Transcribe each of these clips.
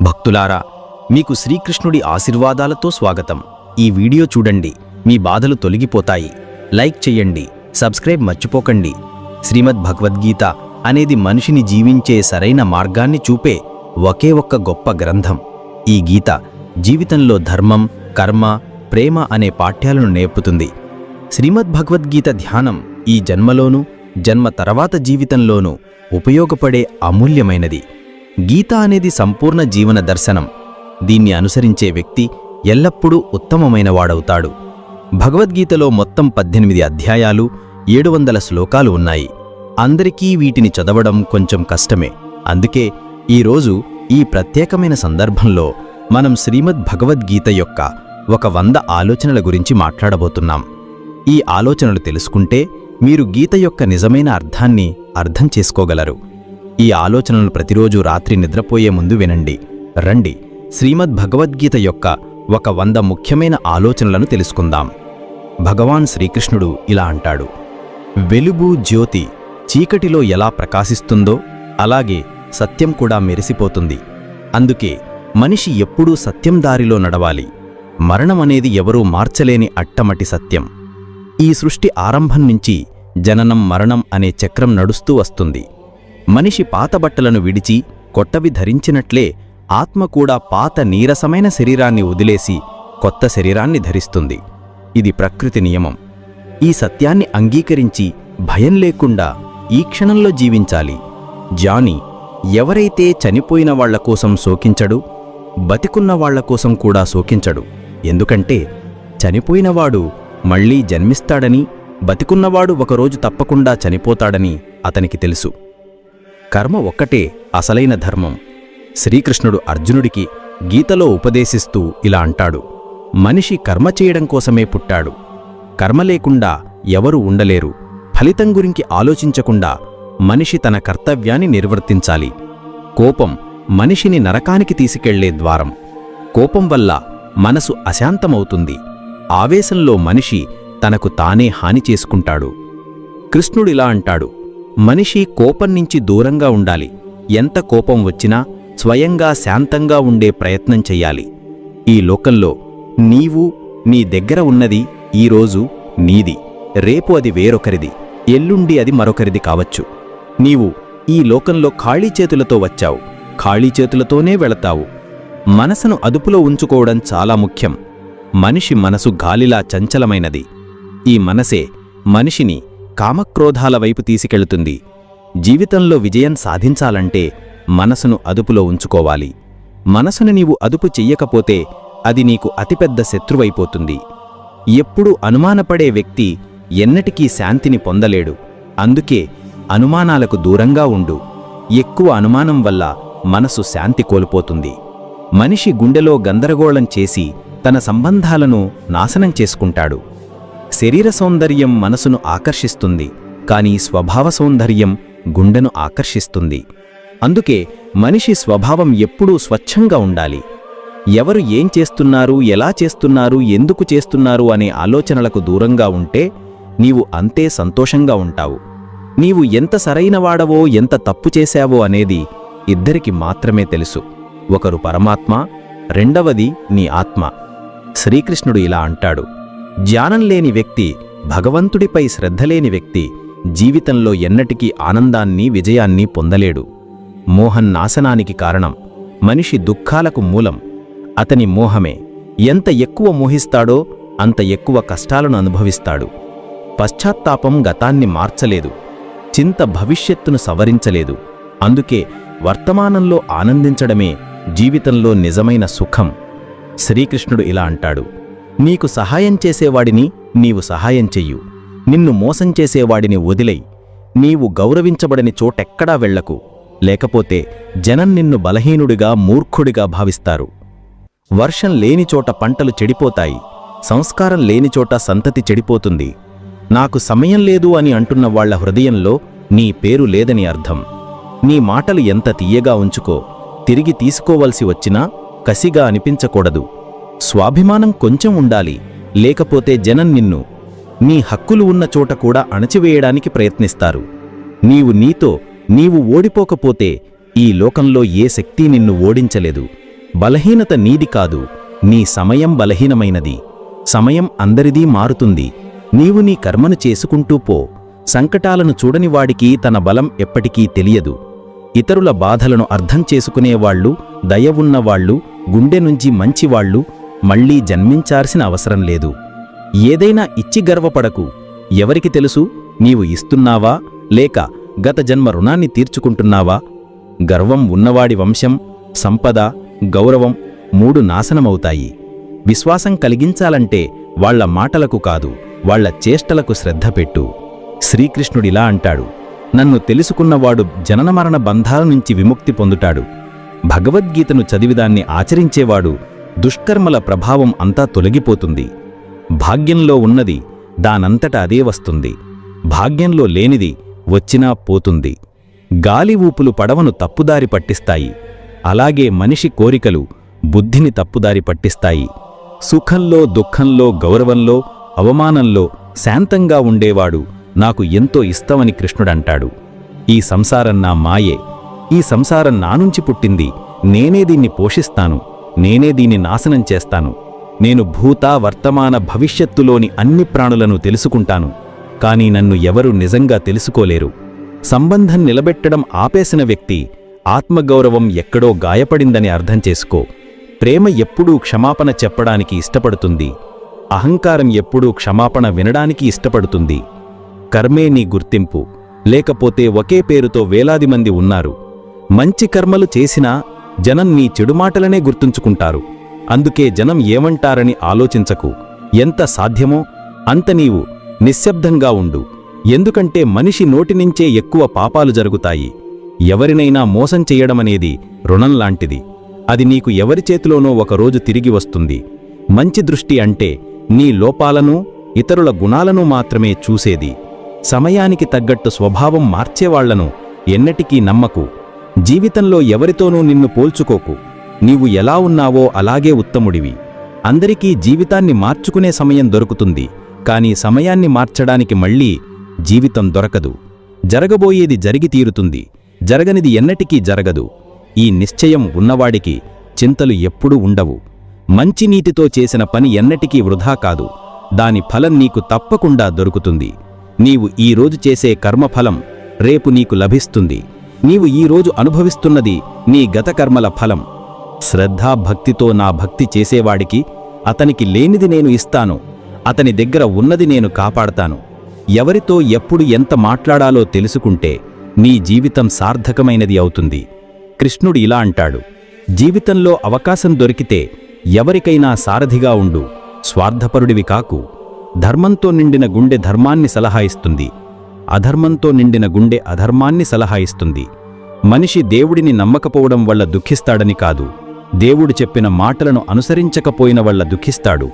భక్తులారా మీకు శ్రీకృష్ణుడి ఆశీర్వాదాలతో స్వాగతం. ఈ వీడియో చూడండి మీ బాధలు తొలగిపోతాయి. లైక్ చెయ్యండి సబ్స్క్రైబ్ మర్చిపోకండి. శ్రీమద్ భగవద్గీత అనేది మనిషిని జీవించే సరైన మార్గాన్ని చూపే ఒకే ఒక్క గొప్ప గ్రంథం. ఈ గీత జీవితంలో ధర్మం కర్మ ప్రేమ అనే పాఠ్యాలను నేర్పుతుంది. శ్రీమద్ భగవద్గీత ధ్యానం ఈ జన్మలోనూ జన్మ తర్వాత జీవితంలోనూ ఉపయోగపడే అమూల్యమైనది. గీత అనేది సంపూర్ణ జీవన దర్శనం. దీన్ని అనుసరించే వ్యక్తి ఎల్లప్పుడూ ఉత్తమమైనవాడవుతాడు భగవద్గీతలో మొత్తం పద్దెనిమిది అధ్యాయాలు ఏడు వందల శ్లోకాలు ఉన్నాయి. అందరికీ వీటిని చదవడం కొంచెం కష్టమే. అందుకే ఈరోజు ఈ ప్రత్యేకమైన సందర్భంలో మనం శ్రీమద్ భగవద్గీత యొక్క ఒక వంద ఆలోచనల గురించి మాట్లాడబోతున్నాం. ఈ ఆలోచనలు తెలుసుకుంటే మీరు గీత యొక్క నిజమైన అర్థాన్ని అర్థం చేసుకోగలరు. ఈ ఆలోచనలు ప్రతిరోజు రాత్రి నిద్రపోయే ముందు వినండి. రండి. శ్రీమద్ భగవద్గీత యొక్క ఒక వంద ముఖ్యమైన ఆలోచనలను తెలుసుకుందాం. భగవాన్ శ్రీకృష్ణుడు ఇలా అంటాడు. వెలుగు జ్యోతి చీకటిలో ఎలా ప్రకాశిస్తుందో అలాగే సత్యం కూడా మెరిసిపోతుంది. అందుకే మనిషి ఎప్పుడూ సత్యం దారిలో నడవాలి. మరణమనేది ఎవరూ మార్చలేని అట్టమటి సత్యం. ఈ సృష్టి ఆరంభం నుంచి జననం మరణం అనే చక్రం నడుస్తూ వస్తుంది. మనిషి పాత బట్టలను విడిచి కొత్తవి ధరించినట్లే ఆత్మ కూడా పాత నీరసమైన శరీరాన్ని వదిలేసి కొత్త శరీరాన్ని ధరిస్తుంది. ఇది ప్రకృతి నియమం. ఈ సత్యాన్ని అంగీకరించి భయం లేకుండా ఈ క్షణంలో జీవించాలి. జానీ ఎవరైతే చనిపోయిన వాళ్ళ కోసం శోకించడు బతికున్న వాళ్ళ కోసం కూడా శోకించడు. ఎందుకంటే చనిపోయినవాడు మళ్ళీ జన్మిస్తాడని బతికున్నవాడు ఒకరోజు తప్పకుండా చనిపోతాడని అతనికి తెలుసు. కర్మ ఒక్కటే అసలైన ధర్మం. శ్రీకృష్ణుడు అర్జునుడికి గీతలో ఉపదేశిస్తూ ఇలా అంటాడు మనిషి కర్మ చేయడం కోసమే పుట్టాడు. కర్మ లేకుండా ఎవరు ఉండలేరు. ఫలితం గురించి ఆలోచించకుండా మనిషి తన కర్తవ్యాన్ని నిర్వర్తించాలి. కోపం మనిషిని నరకానికి తీసుకెళ్ళే ద్వారం. కోపం వల్ల మనసు అశాంతమవుతుంది. ఆవేశంలో మనిషి తనకు తానే హాని చేసుకుంటాడు. కృష్ణుడిలా అంటాడు మనిషి కోపం నుంచి దూరంగా ఉండాలి. ఎంత కోపం వచ్చినా స్వయంగా శాంతంగా ఉండే ప్రయత్నం చెయ్యాలి. ఈ లోకంలో నీవు నీ దగ్గర ఉన్నది ఈరోజు నీది. రేపు అది వేరొకరిది. ఎల్లుండి అది మరొకరిది కావచ్చు. నీవు ఈ లోకంలో ఖాళీ చేతులతో వచ్చావు. ఖాళీ చేతులతోనే వెళతావు. మనసును అదుపులో ఉంచుకోవడం చాలా ముఖ్యం. మనిషి మనసు గాలిలా చంచలమైనది. ఈ మనసే మనిషిని కామక్రోధాల వైపు తీసుకెళ్తుంది. జీవితంలో విజయం సాధించాలంటే మనసును అదుపులో ఉంచుకోవాలి. మనసును నీవు అదుపు చెయ్యకపోతే అది నీకు అతిపెద్ద శత్రువైపోతుంది. ఎప్పుడూ అనుమానపడే వ్యక్తి ఎన్నటికీ శాంతిని పొందలేడు. అందుకే అనుమానాలకు దూరంగా ఉండు. ఎక్కువ అనుమానం వల్ల మనసు శాంతి కోల్పోతుంది. మనిషి గుండెలో గందరగోళం చేసి తన సంబంధాలను నాశనం చేసుకుంటాడు. శరీర సౌందర్యం మనసును ఆకర్షిస్తుంది కానీ స్వభావ సౌందర్యం గుండెను ఆకర్షిస్తుంది. అందుకే మనిషి స్వభావం ఎప్పుడూ స్వచ్ఛంగా ఉండాలి. ఎవరు ఏం చేస్తున్నారు ఎలా చేస్తున్నారు ఎందుకు చేస్తున్నారు అనే ఆలోచనలకు దూరంగా ఉంటే నీవు అంతే సంతోషంగా ఉంటావు. నీవు ఎంత సరైనవాడవో ఎంత తప్పు చేశావో అనేది ఇద్దరికి మాత్రమే తెలుసు. ఒకరు పరమాత్మ రెండవది నీ ఆత్మ. శ్రీకృష్ణుడు ఇలా అంటాడు. జ్ఞానం లేని వ్యక్తి భగవంతుడిపై శ్రద్ధలేని వ్యక్తి జీవితంలో ఎన్నటికీ ఆనందాన్ని విజయాన్ని పొందలేడు. మోహన్ నాశనానికి కారణం మనిషి దుఃఖాలకు మూలం. అతని మోహమే ఎంత ఎక్కువ మోహిస్తాడో అంత ఎక్కువ కష్టాలను అనుభవిస్తాడు. పశ్చాత్తాపం గతాన్ని మార్చలేదు. చింత భవిష్యత్తును సవరించలేదు. అందుకే వర్తమానంలో ఆనందించడమే జీవితంలో నిజమైన సుఖం. శ్రీకృష్ణుడు ఇలా అంటాడు. నీకు సహాయం చేసేవాడిని నీవు సహాయం చెయ్యు. నిన్ను మోసం చేసేవాడిని వదిలై నీవు గౌరవించబడని చోటెక్కడా వెళ్ళకు లేకపోతే జనం నిన్ను బలహీనుడిగా మూర్ఖుడిగా భావిస్తారు. వర్షం లేని చోట పంటలు చెడిపోతాయి. సంస్కారం లేని చోట సంతతి చెడిపోతుంది. నాకు సమయం లేదు అని అంటున్న వాళ్ళ హృదయంలో నీ పేరు లేదని అర్థం. నీ మాటలు ఎంత తీయగా ఉంచుకో. తిరిగి తీసుకోవలసి వచ్చినా కసిగా అనిపించకూడదు. స్వాభిమానం కొంచెం ఉండాలి లేకపోతే జనం నిన్ను నీ హక్కులు ఉన్న చోట కూడా అణచివేయడానికి ప్రయత్నిస్తారు. నీవు నీతో నీవు ఓడిపోకపోతే ఈ లోకంలో ఏ శక్తి నిన్ను ఓడించలేదు. బలహీనత నీది కాదు నీ సమయం బలహీనమైనది. సమయం అందరిదీ మారుతుంది. నీవు నీ కర్మను చేసుకుంటూ పో. సంకటాలను చూడనివాడికి తన బలం ఎప్పటికీ తెలియదు. ఇతరుల బాధలను అర్థం చేసుకునేవాళ్ళు దయ ఉన్నవాళ్ళు గుండె నుంచి మంచివాళ్ళు మళ్ళీ జన్మించాల్సిన అవసరం లేదు. ఏదైనా ఇచ్చి గర్వపడకు. ఎవరికి తెలుసు? నీవు ఇస్తున్నావా? లేక గత జన్మ రుణాన్ని తీర్చుకుంటున్నావా? గర్వం ఉన్నవాడి వంశం సంపద గౌరవం మూడు నాశనమవుతాయి. విశ్వాసం కలిగించాలంటే వాళ్ళ మాటలకు కాదు వాళ్ళ చేష్టలకు శ్రద్ధ పెట్టు. శ్రీకృష్ణుడిలా అంటాడు. నన్ను తెలుసుకున్నవాడు జననమరణ బంధాల నుంచి విముక్తి పొందుతాడు. భగవద్గీతను చదివిదాన్ని ఆచరించేవాడు దుష్కర్మల ప్రభావం అంతా తొలగిపోతుంది. భాగ్యంలో ఉన్నది దానంతట అదే వస్తుంది. భాగ్యంలో లేనిది వచ్చినా పోతుంది. గాలి ఊపులు పడవను తప్పుదారి పట్టిస్తాయి. అలాగే మనిషి కోరికలు బుద్ధిని తప్పుదారి పట్టిస్తాయి. సుఖంలో దుఃఖంలో గౌరవంలో అవమానంలో శాంతంగా ఉండేవాడు నాకు ఎంతో ఇష్టమని కృష్ణుడంటాడు. ఈ సంసారం నా మాయే. ఈ సంసారం నా నుంచి పుట్టింది. నేనే దీన్ని పోషిస్తాను. నేనే దీన్ని నాశనం చేస్తాను. నేను భూత వర్తమాన భవిష్యత్తులోని అన్ని ప్రాణులను తెలుసుకుంటాను. కాని నన్ను ఎవరు నిజంగా తెలుసుకోలేరు. సంబంధం నిలబెట్టడం ఆపేసిన వ్యక్తి ఆత్మగౌరవం ఎక్కడో గాయపడిందని అర్థం చేసుకో. ప్రేమ ఎప్పుడూ క్షమాపణ చెప్పడానికి ఇష్టపడుతుంది. అహంకారం ఎప్పుడూ క్షమాపణ వినడానికి ఇష్టపడుతుంది. కర్మే నీ గుర్తింపు. లేకపోతే ఒకే పేరుతో వేలాది మంది ఉన్నారు. మంచి కర్మలు చేసినా జనం నీ చెడు మాటలనే గుర్తుంచుకుంటారు. అందుకే జనం ఏమంటారని ఆలోచించకు. ఎంత సాధ్యమో అంత నీవు నిశ్శబ్దంగా ఉండు. ఎందుకంటే మనిషి నోటినుంచే ఎక్కువ పాపాలు జరుగుతాయి. ఎవరినైనా మోసం చెయ్యడమనేది రుణంలాంటిది అది నీకు ఎవరి చేతిలోనో ఒకరోజు తిరిగి వస్తుంది. మంచి దృష్టి అంటే నీ లోపాలను ఇతరుల గుణాలను మాత్రమే చూసేది. సమయానికి తగ్గట్టు స్వభావం మార్చేవాళ్ళను ఎన్నటికీ నమ్మకు. జీవితంలో ఎవరితోనూ నిన్ను పోల్చుకోకు. నీవు ఎలా ఉన్నావో అలాగే ఉత్తముడివి. అందరికీ జీవితాన్ని మార్చుకునే సమయం దొరుకుతుంది. కాని సమయాన్ని మార్చడానికి మళ్ళీ జీవితం దొరకదు. జరగబోయేది జరిగి తీరుతుంది. జరగనిది ఎన్నటికీ జరగదు. ఈ నిశ్చయం ఉన్నవాడికి చింతలు ఎప్పుడూ ఉండవు. మంచి నీతితో చేసిన పని ఎన్నటికీ వృధా కాదు. దాని ఫలం నీకు తప్పకుండా దొరుకుతుంది. నీవు ఈ రోజు చేసే కర్మఫలం రేపు నీకు లభిస్తుంది. నీవు ఈ రోజు అనుభవిస్తున్నది నీ గత కర్మల ఫలం శ్రద్ధాభక్తితో నా భక్తి చేసేవాడికి అతనికి లేనిది నేను ఇస్తాను అతని దగ్గర ఉన్నది నేను కాపాడతాను. ఎవరితో ఎప్పుడు ఎంత మాట్లాడాలో తెలుసుకుంటే నీ జీవితం సార్థకమైనది అవుతుంది. కృష్ణుడు ఇలా అంటాడు జీవితంలో అవకాశం దొరికితే ఎవరికైనా సారథిగా ఉండు స్వార్థపరుడివి కాకు. ధర్మంతో నిండిన గుండె ధర్మాన్ని సలహా ఇస్తుంది అధర్మంతో నిండిన గుండె అధర్మాన్ని సలహా ఇస్తుంది మనిషి దేవుడిని నమ్మకపోవడం వల్ల దుఃఖిస్తాడని కాదు. దేవుడు చెప్పిన మాటలను అనుసరించకపోయిన వల్ల దుఃఖిస్తాడు.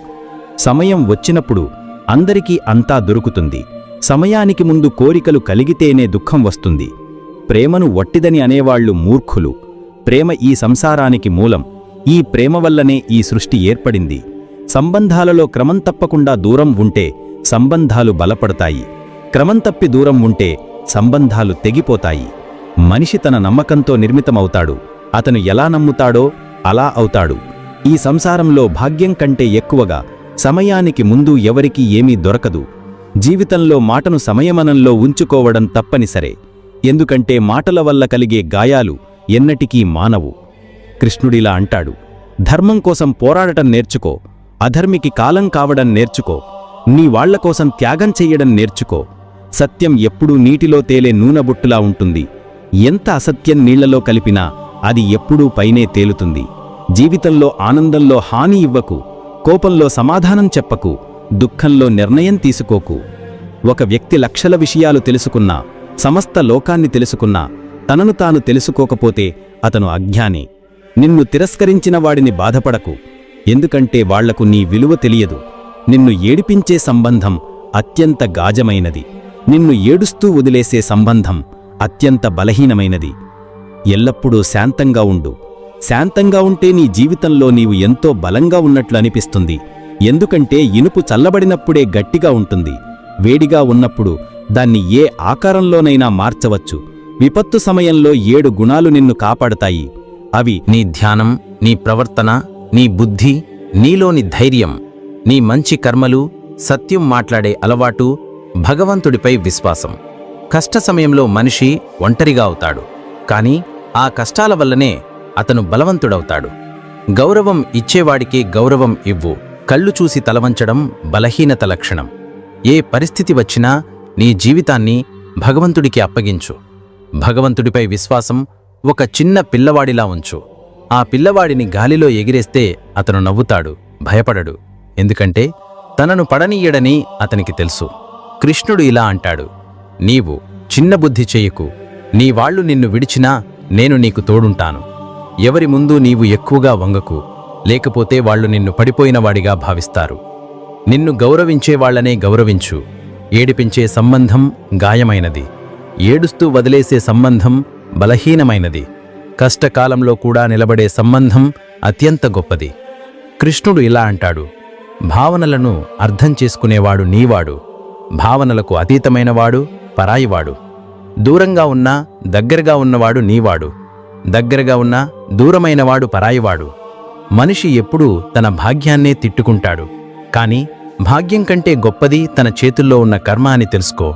సమయం వచ్చినప్పుడు అందరికీ అంతా దొరుకుతుంది. సమయానికి ముందు కోరికలు కలిగితేనే దుఃఖం వస్తుంది. ప్రేమను వట్టిదని అనేవాళ్ళు మూర్ఖులు. ప్రేమ ఈ సంసారానికి మూలం. ఈ ప్రేమ వల్లనే ఈ సృష్టి ఏర్పడింది. సంబంధాలలో క్రమం తప్పకుండా దూరం ఉంటే సంబంధాలు బలపడతాయి. క్రమం తప్పి దూరం ఉంటే సంబంధాలు తెగిపోతాయి. మనిషి తన నమ్మకంతో నిర్మితమవుతాడు. అతను ఎలా నమ్ముతాడో అలా అవుతాడు. ఈ సంసారంలో భాగ్యం కంటే ఎక్కువగా సమయానికి ముందు ఎవరికీ ఏమీ దొరకదు. జీవితంలో మాటను సమయమనంలో ఉంచుకోవడం తప్పనిసరే. ఎందుకంటే మాటల వల్ల కలిగే గాయాలు ఎన్నటికీ మానవు. కృష్ణుడిలా అంటాడు ధర్మం కోసం పోరాడటం నేర్చుకో. అధర్మికి కాలం కావడం నేర్చుకో. నీ వాళ్ళ కోసం త్యాగం చెయ్యడం నేర్చుకో. సత్యం ఎప్పుడూ నీటిలో తేలే నూనెబుట్టులా ఉంటుంది. ఎంత అసత్యం నీళ్ళలో కలిపినా అది ఎప్పుడూ పైనే తేలుతుంది. జీవితంలో ఆనందంలో హాని ఇవ్వకు కోపంలో సమాధానం చెప్పకు దుఃఖంలో నిర్ణయం తీసుకోకు. ఒక వ్యక్తి లక్షల విషయాలు తెలుసుకున్నా సమస్త లోకాన్ని తెలుసుకున్నా తనను తాను తెలుసుకోకపోతే అతను అజ్ఞాని. నిన్ను తిరస్కరించిన వాడిని బాధపడకు. ఎందుకంటే వాళ్ళకు నీ విలువ తెలియదు. నిన్ను ఏడిపించే సంబంధం అత్యంత గాజమైనది. నిన్ను ఏడుస్తూ వదిలేసే సంబంధం అత్యంత బలహీనమైనది. ఎల్లప్పుడూ శాంతంగా ఉండు. శాంతంగా ఉంటే నీ జీవితంలో నీవు ఎంతో బలంగా ఉన్నట్లు అనిపిస్తుంది. ఎందుకంటే ఇనుపు చల్లబడినప్పుడే గట్టిగా ఉంటుంది. వేడిగా ఉన్నప్పుడు దాన్ని ఏ ఆకారంలోనైనా మార్చవచ్చు. విపత్తు సమయంలో ఏడు గుణాలు నిన్ను కాపాడతాయి. అవి నీ ధ్యానం నీ ప్రవర్తన నీ బుద్ధి నీలోని ధైర్యం నీ మంచి కర్మలు సత్యం మాట్లాడే అలవాటు భగవంతుడిపై విశ్వాసం. కష్ట సమయంలో మనిషి ఒంటరిగా అవుతాడు. కాని ఆ కష్టాల వల్లనే అతను బలవంతుడవుతాడు. గౌరవం ఇచ్చేవాడికి గౌరవం ఇవ్వు. కళ్ళు చూసి తలవంచడం బలహీనత లక్షణం. ఏ పరిస్థితి వచ్చినా నీ జీవితాన్ని భగవంతుడికి అప్పగించు. భగవంతుడిపై విశ్వాసం ఒక చిన్న పిల్లవాడిలా ఉంచు. ఆ పిల్లవాడిని గాలిలో ఎగిరేస్తే అతను నవ్వుతాడు భయపడడు. ఎందుకంటే తనను పడనీయడని అతనికి తెలుసు. కృష్ణుడు ఇలా అంటాడు నీవు చిన్న బుద్ధి చేయకు. నీ వాళ్ళు నిన్ను విడిచినా నేను నీకు తోడుంటాను. ఎవరి ముందు నీవు ఎక్కువగా వంగకు లేకపోతే వాళ్ళు నిన్ను పడిపోయినవాడిగా భావిస్తారు. నిన్ను గౌరవించే వాళ్ళనే గౌరవించు. ఏడిపించే సంబంధం గాయమైనది. ఏడుస్తూ వదిలేసే సంబంధం బలహీనమైనది. కష్టకాలంలో కూడా నిలబడే సంబంధం అత్యంత గొప్పది. కృష్ణుడు ఇలా అంటాడు భావనలను అర్థం చేసుకునేవాడు నీవాడు. భావనలకు అతీతమైనవాడు పరాయివాడు. దూరంగా ఉన్నా దగ్గరగా ఉన్నవాడు నీవాడు. దగ్గరగా ఉన్నా దూరమైనవాడు పరాయివాడు. మనిషి ఎప్పుడూ తన భాగ్యాన్నే తిట్టుకుంటాడు. కాని భాగ్యం కంటే గొప్పది తన చేతుల్లో ఉన్న కర్మ అని తెలుసుకో.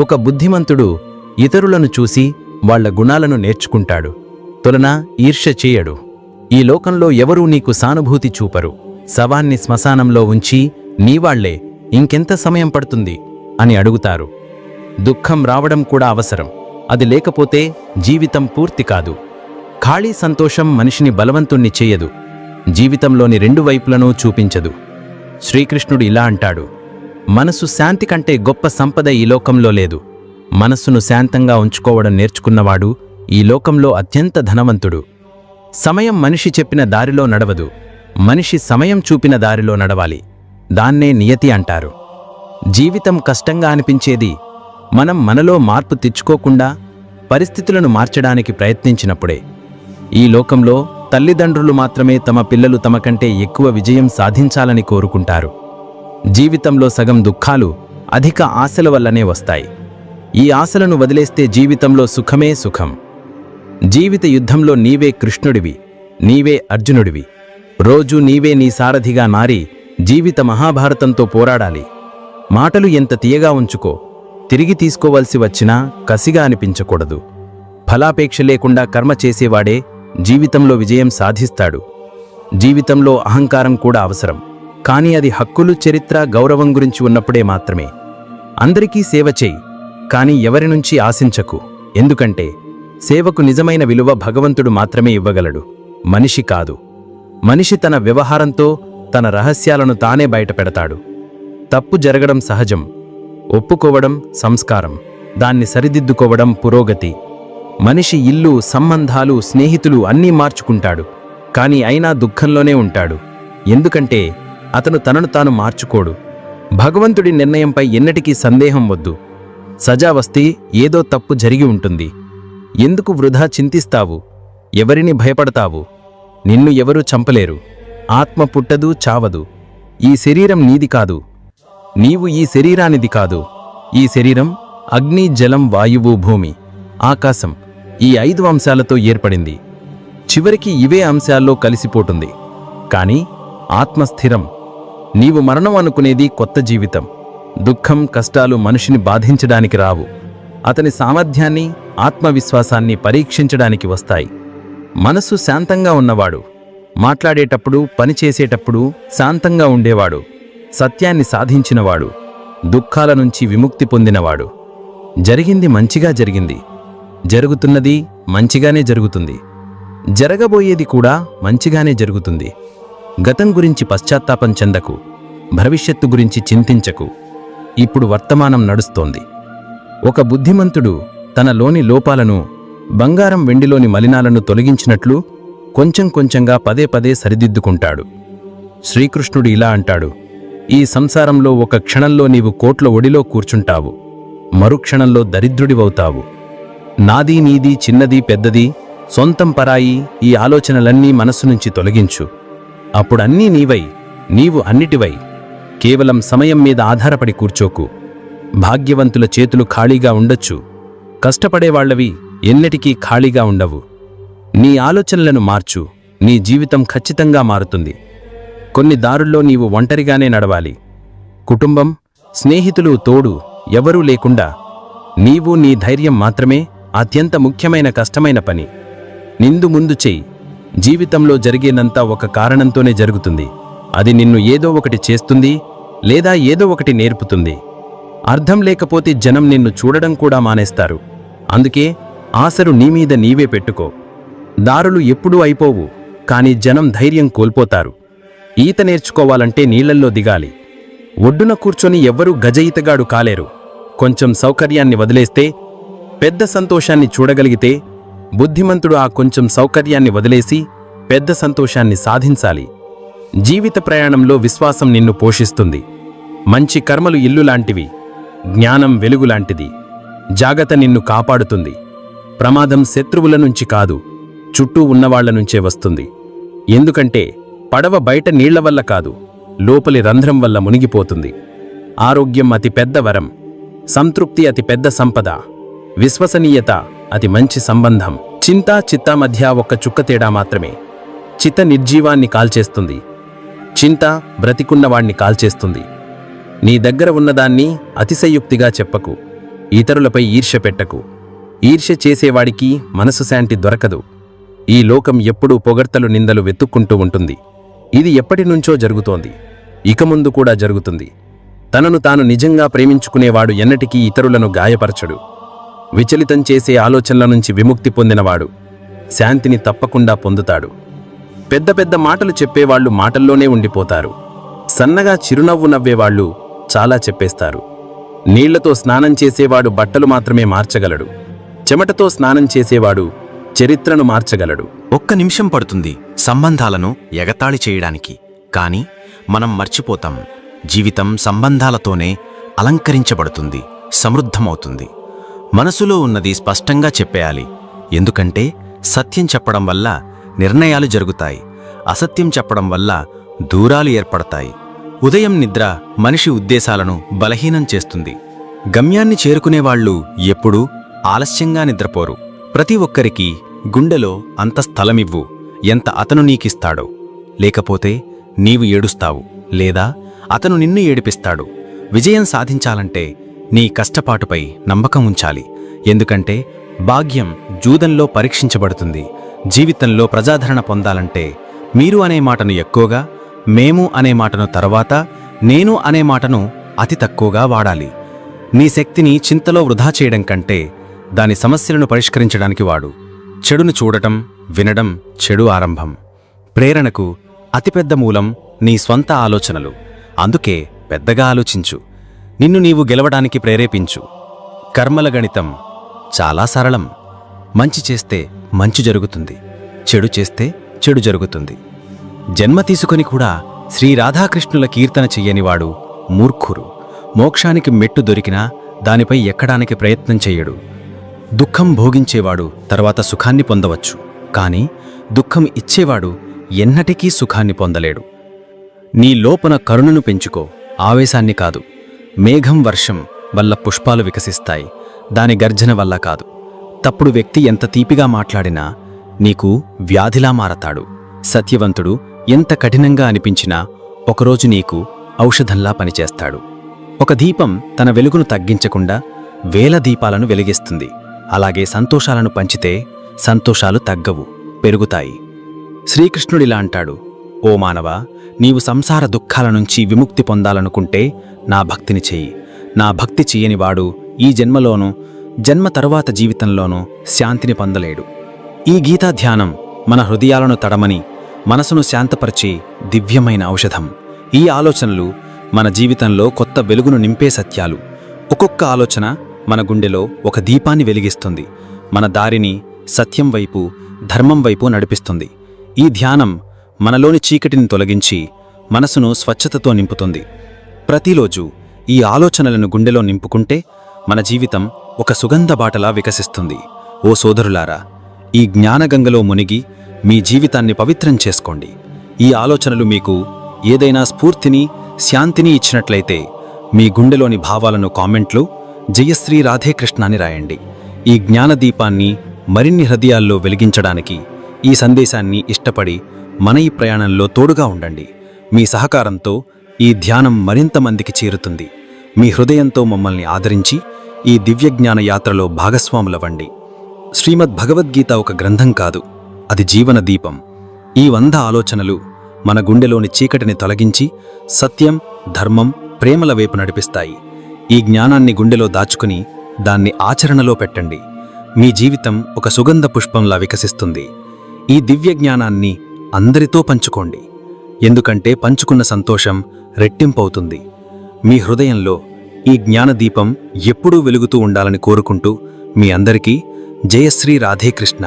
ఒక బుద్ధిమంతుడు ఇతరులను చూసి వాళ్ళ గుణాలను నేర్చుకుంటాడు. తొలన ఈర్ష్య చేయడు. ఈ లోకంలో ఎవరూ నీకు సానుభూతి చూపరు. శవాన్ని శ్మశానంలో ఉంచి నీవాళ్ళే ఇంకెంత సమయం పడుతుంది? అని అడుగుతారు. దుఃఖం రావడం కూడా అవసరం. అది లేకపోతే జీవితం పూర్తి కాదు. ఖాళీ సంతోషం మనిషిని బలవంతుణ్ణి చేయదు. జీవితంలోని రెండు వైపులను చూపించదు. శ్రీకృష్ణుడు ఇలా అంటాడు. మనసు శాంతి కంటే గొప్ప సంపద ఈ లోకంలో లేదు. మనస్సును శాంతంగా ఉంచుకోవడం నేర్చుకున్నవాడు ఈ లోకంలో అత్యంత ధనవంతుడు. సమయం మనిషి చెప్పిన దారిలో నడవదు. మనిషి సమయం చూపిన దారిలో నడవాలి. దాన్నే నియతి అంటారు. జీవితం కష్టంగా అనిపించేది మనం మనలో మార్పు తెచ్చుకోకుండా పరిస్థితులను మార్చడానికి ప్రయత్నించినప్పుడే. ఈ లోకంలో తల్లిదండ్రులు మాత్రమే తమ పిల్లలు తమ కంటే ఎక్కువ విజయం సాధించాలని కోరుకుంటారు. జీవితంలో సగం దుఃఖాలు అధిక ఆశల వల్లనే వస్తాయి. ఈ ఆశలను వదిలేస్తే జీవితంలో సుఖమే సుఖం. జీవిత యుద్ధంలో నీవే కృష్ణుడివి నీవే అర్జునుడివి. రోజు నీవే నీ సారథిగా మారి జీవిత మహాభారతంతో పోరాడాలి. మాటలు ఎంత తీయగా ఉంచుకో తిరిగి తీసుకోవలసి వచ్చినా కసిగా అనిపించకూడదు. ఫలాపేక్ష లేకుండా కర్మ చేసేవాడే జీవితంలో విజయం సాధిస్తాడు. జీవితంలో అహంకారం కూడా అవసరం. కానీ అది హక్కులు చరిత్ర గౌరవం గురించి ఉన్నప్పుడే మాత్రమే. అందరికీ సేవ చేయి కానీ ఎవరి నుంచి ఆశించకు. ఎందుకంటే సేవకు నిజమైన విలువ భగవంతుడు మాత్రమే ఇవ్వగలడు. మనిషి కాదు. మనిషి తన వ్యవహారంతో తన రహస్యాలను తానే బయటపెడతాడు. తప్పు జరగడం సహజం. ఒప్పుకోవడం సంస్కారం. దాన్ని సరిదిద్దుకోవడం పురోగతి. మనిషి ఇల్లు సంబంధాలు స్నేహితులు అన్నీ మార్చుకుంటాడు. కాని అయినా దుఃఖంలోనే ఉంటాడు. ఎందుకంటే అతను తనను తాను మార్చుకోడు. భగవంతుడి నిర్ణయంపై ఎన్నటికీ సందేహం వద్దు. సజా వస్తే ఏదో తప్పు జరిగి ఉంటుంది. ఎందుకు వృధా చింతిస్తావు? ఎవరిని భయపడతావు? నిన్ను ఎవరూ చంపలేరు. ఆత్మ పుట్టదు చావదు. ఈ శరీరం నీది కాదు. నీవు ఈ శరీరానిది కాదు. ఈ శరీరం అగ్ని జలం వాయువు భూమి ఆకాశం ఈ ఐదు అంశాలతో ఏర్పడింది. చివరికి ఇవే అంశాల్లో కలిసిపోతుంది. కాని ఆత్మస్థిరం నీవు మరణం అనుకునేది కొత్త జీవితం. దుఃఖం కష్టాలు మనిషిని బాధించడానికి రావు. అతని సామర్థ్యాన్ని ఆత్మవిశ్వాసాన్ని పరీక్షించడానికి వస్తాయి. మనసు శాంతంగా ఉన్నవాడు. మాట్లాడేటప్పుడు పనిచేసేటప్పుడు శాంతంగా ఉండేవాడు. సత్యాన్ని సాధించినవాడు. దుఃఖాల నుంచి విముక్తి పొందినవాడు. జరిగింది మంచిగా జరిగింది. జరుగుతున్నది మంచిగానే జరుగుతుంది. జరగబోయేది కూడా మంచిగానే జరుగుతుంది. గతం గురించి పశ్చాత్తాపం చెందకు భవిష్యత్తు గురించి చింతించకు. ఇప్పుడు వర్తమానం నడుస్తోంది. ఒక బుద్ధిమంతుడు తనలోని లోపాలను బంగారం వెండిలోని మలినాలను తొలగించినట్లు కొంచెం కొంచెంగా పదే పదే సరిదిద్దుకుంటాడు. శ్రీకృష్ణుడు ఇలా అంటాడు ఈ సంసారంలో ఒక క్షణంలో నీవు కోట్ల ఒడిలో కూర్చుంటావు. మరుక్షణంలో దరిద్రుడివవుతావు. నాది నీది చిన్నది పెద్దది సొంతం పరాయి ఈ ఆలోచనలన్నీ మనస్సు నుంచి తొలగించు. అప్పుడన్నీ నీవై నీవు అన్నిటివై. కేవలం సమయం మీద ఆధారపడి కూర్చోకు. భాగ్యవంతుల చేతులు ఖాళీగా ఉండొచ్చు. కష్టపడేవాళ్ళవి ఎన్నటికీ ఖాళీగా ఉండవు. నీ ఆలోచనలను మార్చు. నీ జీవితం ఖచ్చితంగా మారుతుంది. కొన్ని దారుల్లో నీవు ఒంటరిగానే నడవాలి. కుటుంబం స్నేహితులు తోడు ఎవరూ లేకుండా నీవు నీ ధైర్యం మాత్రమే అత్యంత ముఖ్యమైన కష్టమైన పని. నిందు ముందు చెయ్యి. జీవితంలో జరిగేనంతా ఒక కారణంతోనే జరుగుతుంది. అది నిన్ను ఏదో ఒకటి చేస్తుంది లేదా ఏదో ఒకటి నేర్పుతుంది. అర్థం లేకపోతే జనం నిన్ను చూడడం కూడా మానేస్తారు. అందుకే ఆశరు నీ మీద నీవే పెట్టుకో. దారులు ఎప్పుడూ అయిపోవు కానీ జనం ధైర్యం కోల్పోతారు. ఈత నేర్చుకోవాలంటే నీళ్ళల్లో దిగాలి. ఒడ్డున కూర్చొని ఎవ్వరూ గజ ఈతగాడు కాలేరు. కొంచెం సౌకర్యాన్ని వదిలేస్తే పెద్ద సంతోషాన్ని చూడగలిగితే బుద్ధిమంతుడు ఆ కొంచెం సౌకర్యాన్ని వదిలేసి పెద్ద సంతోషాన్ని సాధించాలి. జీవిత ప్రయాణంలో విశ్వాసం నిన్ను పోషిస్తుంది. మంచి కర్మలు ఇల్లు లాంటివి జ్ఞానం వెలుగు లాంటిది. జాగత నిన్ను కాపాడుతుంది. ప్రమాదం శత్రువుల నుంచి కాదు. చుట్టూ ఉన్నవాళ్ళ నుంచే వస్తుంది. ఎందుకంటే పడవ బయట నీళ్ళ వల్ల కాదు లోపలి రంధ్రం వల్ల మునిగిపోతుంది. ఆరోగ్యం అతి పెద్ద వరం సంతృప్తి అతి పెద్ద సంపద విశ్వసనీయత అతి మంచి సంబంధం. చింతా చిత్త మధ్య ఒక్క చుక్క తేడా మాత్రమే. చిత్త నిర్జీవాన్ని కాల్చేస్తుంది. చింత బ్రతికున్నవాణ్ణి కాల్చేస్తుంది. నీ దగ్గర ఉన్నదాన్ని అతిశయుక్తిగా చెప్పకు. ఇతరులపై ఈర్ష్య పెట్టకు. ఈర్ష్య చేసేవాడికి మనసు శాంతి దొరకదు. ఈ లోకం ఎప్పుడూ పొగడ్తలు నిందలు వెతుక్కుంటూ ఉంటుంది. ఇది ఎప్పటినుంచో జరుగుతోంది. ఇక ముందు కూడా జరుగుతుంది. తనను తాను నిజంగా ప్రేమించుకునేవాడు ఎన్నటికీ ఇతరులను గాయపరచడు. విచలితం చేసే ఆలోచనల నుంచి విముక్తి పొందినవాడు శాంతిని తప్పకుండా పొందుతాడు. పెద్ద పెద్ద మాటలు చెప్పేవాళ్ళు మాటల్లోనే ఉండిపోతారు. సన్నగా చిరునవ్వు నవ్వేవాళ్ళు చాలా చెప్పేస్తారు. నీళ్ళతో స్నానం చేసేవాడు బట్టలు మాత్రమే మార్చగలడు. చెమటతో స్నానం చేసేవాడు చరిత్రను మార్చగలడు. ఒక్క నిమిషం పడుతుంది సంబంధాలను ఎగతాళి చేయడానికి. కాని మనం మర్చిపోతాం. జీవితం సంబంధాలతోనే అలంకరించబడుతుంది. సమృద్ధమవుతుంది. మనసులో ఉన్నది స్పష్టంగా చెప్పేయాలి. ఎందుకంటే సత్యం చెప్పడం వల్ల నిర్ణయాలు జరుగుతాయి. అసత్యం చెప్పడం వల్ల దూరాలు ఏర్పడతాయి. ఉదయం నిద్ర మనిషి ఉద్దేశాలను బలహీనం చేస్తుంది. గమ్యాన్ని చేరుకునేవాళ్ళు ఎప్పుడూ ఆలస్యంగా నిద్రపోరు. ప్రతి ఒక్కరికి గుండెలో అంత స్థలమివ్వు. ఎంత అతను నీకిస్తాడో. లేకపోతే నీవు ఏడుస్తావు. లేదా అతను నిన్ను ఏడిపిస్తాడు. విజయం సాధించాలంటే నీ కష్టపాటుపై నమ్మకం ఉంచాలి. ఎందుకంటే భాగ్యం జూదంలో పరీక్షించబడుతుంది. జీవితంలో ప్రజాదరణ పొందాలంటే మీరు అనే మాటను ఎక్కువగా మేము అనే మాటను తర్వాత నేను అనే మాటను అతి తక్కువగా వాడాలి. నీ శక్తిని చింతలో వృధా చేయడం కంటే దాని సమస్యలను పరిష్కరించడానికి వాడు. చెడును చూడటం వినడం చెడు ఆరంభం. ప్రేరణకు అతిపెద్ద మూలం నీ స్వంత ఆలోచనలు. అందుకే పెద్దగా ఆలోచించు. నిన్ను నీవు గెలవడానికి ప్రేరేపించు. కర్మల గణితం చాలా సరళం. మంచి చేస్తే మంచి జరుగుతుంది. చెడు చేస్తే చెడు జరుగుతుంది. జన్మ తీసుకొని కూడా శ్రీ రాధాకృష్ణుల కీర్తన చెయ్యనివాడు మూర్ఖురు మోక్షానికి మెట్టు దొరికినా దానిపై ఎక్కడానికి ప్రయత్నం చెయ్యడు. దుఃఖం భోగించేవాడు తర్వాత సుఖాన్ని పొందవచ్చు. కాని దుఃఖం ఇచ్చేవాడు ఎన్నటికీ సుఖాన్ని పొందలేడు. నీ లోపన కరుణను పెంచుకో ఆవేశాన్ని కాదు. మేఘం వర్షం వల్ల పుష్పాలు వికసిస్తాయి దాని గర్జన వల్ల కాదు. తప్పుడు వ్యక్తి ఎంత తీపిగా మాట్లాడినా నీకు వ్యాధిలా మారతాడు. సత్యవంతుడు ఎంత కఠినంగా అనిపించినా ఒకరోజు నీకు ఔషధంలా పనిచేస్తాడు. ఒక దీపం తన వెలుగును తగ్గించకుండా వేల దీపాలను వెలిగిస్తుంది. అలాగే సంతోషాలను పంచితే సంతోషాలు తగ్గవు పెరుగుతాయి. శ్రీకృష్ణుడిలా అంటాడు ఓ మానవా నీవు సంసార దుఃఖాల నుంచి విముక్తి పొందాలనుకుంటే నా భక్తిని చెయ్యి నా భక్తి చెయ్యనివాడు ఈ జన్మలోనూ జన్మ తరువాత జీవితంలోనూ శాంతిని పొందలేడు. ఈ గీతా ధ్యానం మన హృదయాలను తడమని మనసును శాంతపరిచే దివ్యమైన ఔషధం. ఈ ఆలోచనలు మన జీవితంలో కొత్త వెలుగును నింపే సత్యాలు. ఒక్కొక్క ఆలోచన మన గుండెలో ఒక దీపాన్ని వెలిగిస్తుంది. మన దారిని సత్యం వైపు ధర్మం వైపు నడిపిస్తుంది. ఈ ధ్యానం మనలోని చీకటిని తొలగించి మనసును స్వచ్ఛతతో నింపుతుంది. ప్రతిరోజు ఈ ఆలోచనలను గుండెలో నింపుకుంటే మన జీవితం ఒక సుగంధ బాటలా వికసిస్తుంది. ఓ సోదరులారా ఈ జ్ఞానగంగలో మునిగి మీ జీవితాన్ని పవిత్రం చేసుకోండి. ఈ ఆలోచనలు మీకు ఏదైనా స్ఫూర్తిని శాంతిని ఇచ్చినట్లయితే మీ గుండెలోని భావాలను కామెంట్లు జయశ్రీ రాధేకృష్ణ అని రాయండి. ఈ జ్ఞానదీపాన్ని మరిన్ని హృదయాల్లో వెలిగించడానికి ఈ సందేశాన్ని ఇష్టపడి మన ఈ ప్రయాణంలో తోడుగా ఉండండి. మీ సహకారంతో ఈ ధ్యానం మరింత మందికి చేరుతుంది. మీ హృదయంతో మమ్మల్ని ఆదరించి ఈ దివ్యజ్ఞాన యాత్రలో భాగస్వాములవ్వండి. శ్రీమద్ భగవద్గీత ఒక గ్రంథం కాదు అది జీవన దీపం. ఈ వంద ఆలోచనలు మన గుండెలోని చీకటిని తొలగించి సత్యం ధర్మం ప్రేమల వైపు నడిపిస్తాయి. ఈ జ్ఞానాన్ని గుండెలో దాచుకుని దాన్ని ఆచరణలో పెట్టండి. మీ జీవితం ఒక సుగంధ పుష్పంలా వికసిస్తుంది. ఈ దివ్య జ్ఞానాన్ని అందరితో పంచుకోండి. ఎందుకంటే పంచుకున్న సంతోషం రెట్టింపవుతుంది. మీ హృదయంలో ఈ జ్ఞానదీపం ఎప్పుడూ వెలుగుతూ ఉండాలని కోరుకుంటూ మీ అందరికీ జయశ్రీ రాధేకృష్ణ.